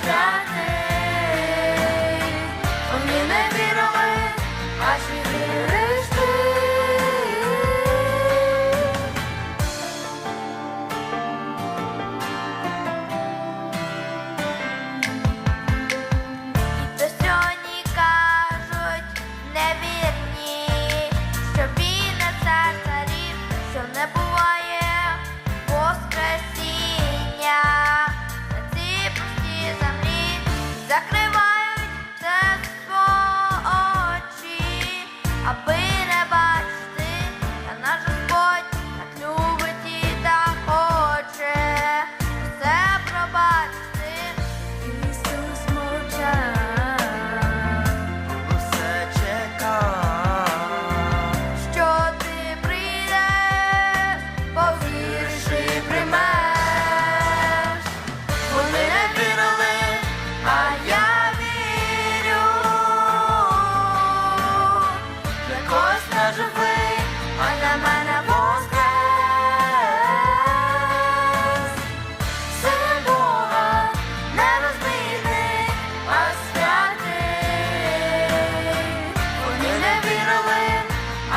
святий, у мені не вірили, аж вірили.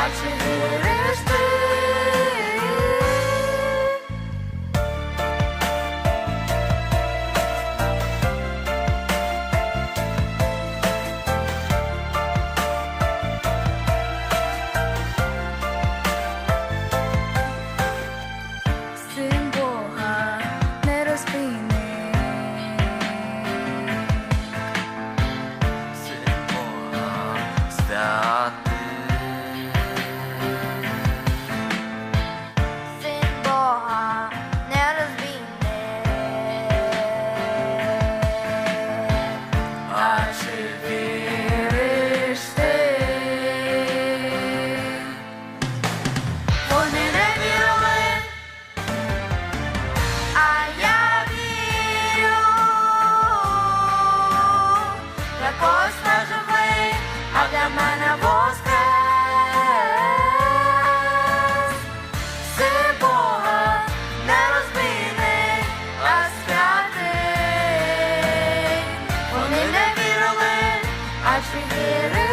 watching. віриш ти. Вони не вірили, а я вірю. Також should be here.